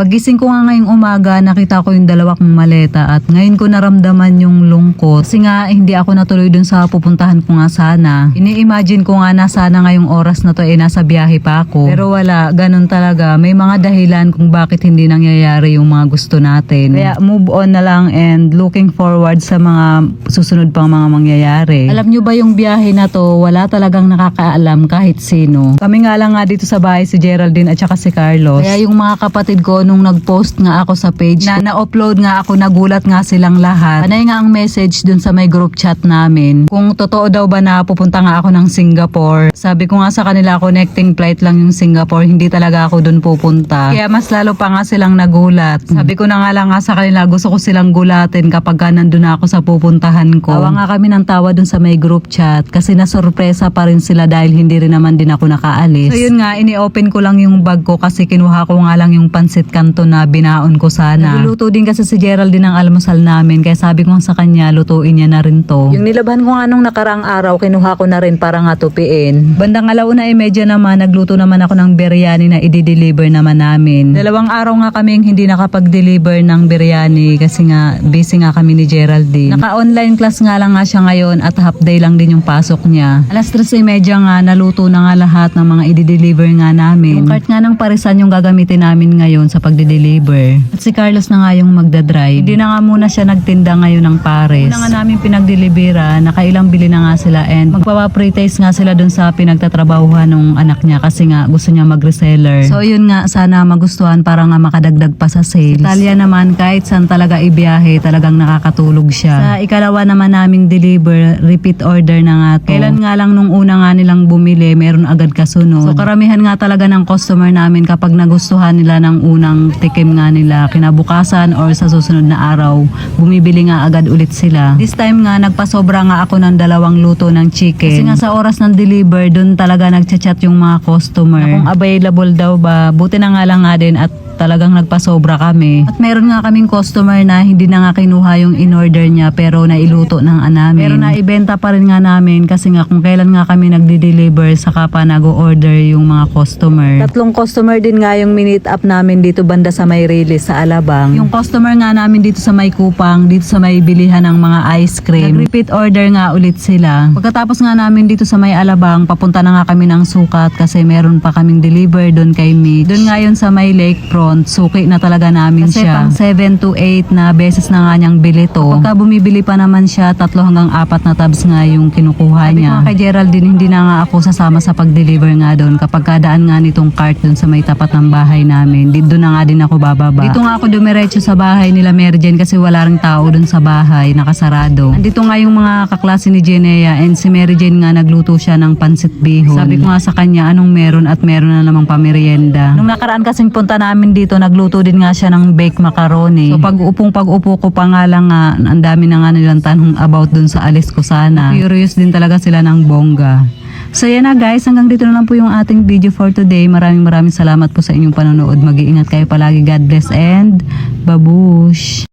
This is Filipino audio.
Pagising ko nga ngayong umaga, nakita ko yung dalawa kong maleta at ngayon ko naramdaman yung lungkot. Kasi nga hindi ako natuloy dun sa pupuntahan ko nga sana. Ini-imagine ko nga na sana ngayong oras na to eh nasa biyahe pa ako. Pero wala, ganun talaga. May mga dahilan kung bakit hindi nangyayari yung mga gusto natin. Kaya move on na lang and looking forward sa mga susunod pang mga mangyayari. Alam nyo ba yung biyahe na to, wala talagang nakakaalam kahit sino. Kami nga lang nga dito sa bahay si Geraldine at saka si Carlos. Kaya yung mga kapatid ko nung nag-post nga ako sa page na na-upload nga ako, nagulat nga silang lahat. Panay nga ang message dun sa may group chat namin. Kung totoo daw ba na pupunta nga ako ng Singapore. Sabi ko nga sa kanila connecting flight lang yung Singapore, hindi talaga ako dun pupunta. Kaya mas lalo pa nga silang nagulat. Sabi ko na nga lang nga sa kanila, gusto ko silang gulatin kapag ka nandun na ako sa pupuntahan ko. Tawa nga kami ng tawa dun sa may group chat kasi nasurpresa pa rin sila dahil hindi rin naman din ako nakaalis. So yun nga, ini-open ko lang yung bag ko kasi kinuha ko nga lang yung pansit kanto na binaon ko sana. Nagluluto din kasi si Geraldine ng almusal namin kaya sabi ko sa kanya, lutuin niya na rin to. Yung nilabhan ko nga nung nakaraang araw, kinuha ko na rin para nga tupiin. Bandang alauna ay medya naman, nagluto naman ako ng biryani na i-deliver naman namin. Dalawang araw nga kaming hindi nakapag-deliver ng biryani kasi nga busy nga kami ni Geraldine. Naka-online class nga lang nga siya ngayon at half day lang din yung pasok niya. Alas 3.30 nga naluto na nga lahat ng mga i-deliver nga namin. Yung cart nga ng parisan yung gagamitin namin ngayon sa pagde-deliver. At si Carlos na nga yung magdadrive. Hindi na nga muna siya nagtinda ngayon ng pares. Una nga namin pinagdelibera, nakailang bili na nga sila and magpapa-pre-taste nga sila dun sa pinagtatrabahuhan ng anak niya kasi nga gusto niya mag-reseller. So yun nga, sana magustuhan para nga makadagdag pa sa sales. Si Talia naman, kahit saan talaga ibiyahe, talagang nakakatulog siya. Sa ikalawa naman naming deliver, repeat order na nga to. Kailan nga lang nung una nga nilang bumili, meron agad kasunod. So karamihan nga talaga ng customer namin kapag nagustuhan nila ng unang tikim nga nila, kinabukasan or sa susunod na araw, bumibili nga agad ulit sila. This time nga, nagpasobra nga ako ng dalawang luto ng chicken. Kasi nga sa oras ng deliver, dun talaga nagchat-chat yung mga customer. Na kung available daw ba, buti na nga lang nga din at talagang nagpasobra kami. At meron nga kaming customer na hindi na nga kinuha yung in-order niya pero nailuto ng namin. Pero naibenta pa rin nga namin kasi nga kung kailan nga kami nagde-deliver saka pa nag-order yung mga customer. Tatlong customer din nga yung minute up namin dito banda sa may release sa Alabang. Yung customer nga namin dito sa may kupang, dito sa may bilihan ng mga ice cream. Nag-repeat order nga ulit sila. Pagkatapos nga namin dito sa may Alabang, papunta na nga kami ng sukat kasi meron pa kaming deliver doon kay Mitch. Doon nga yun sa may lakefront, suki na talaga namin kasi siya. pang 7 to 8 na beses na nga niyang bili to. Pagka bumibili pa naman siya, tatlo hanggang apat na tabs nga yung kinukuha niya. Sabi kay Geraldine, hindi na nga ako sasama sa pag-deliver nga doon kapag kadaan nga nitong cart doon sa may tapat ng bahay namin. Dito na nga din ako bababa. Dito nga ako dumiretso sa bahay nila Merjen kasi wala ring tao doon sa bahay, nakasarado. Andito nga yung mga kaklase ni Jenea and si Mary Jane nga nagluto siya ng pansit bihon. Sabi ko nga sa kanya, anong meron at meron na namang pamerienda. Nung nakaraan kasing punta namin dito, nagluto din nga siya ng baked macaroni. So pag upong pag upo ko pa nga lang nga, ang dami na nga nilang tanong about dun sa alis ko sana. Curious din talaga sila ng bongga. So yan na guys, hanggang dito na lang po yung ating video for today. Maraming maraming salamat po sa inyong panonood. Mag-iingat kayo palagi. God bless and babush!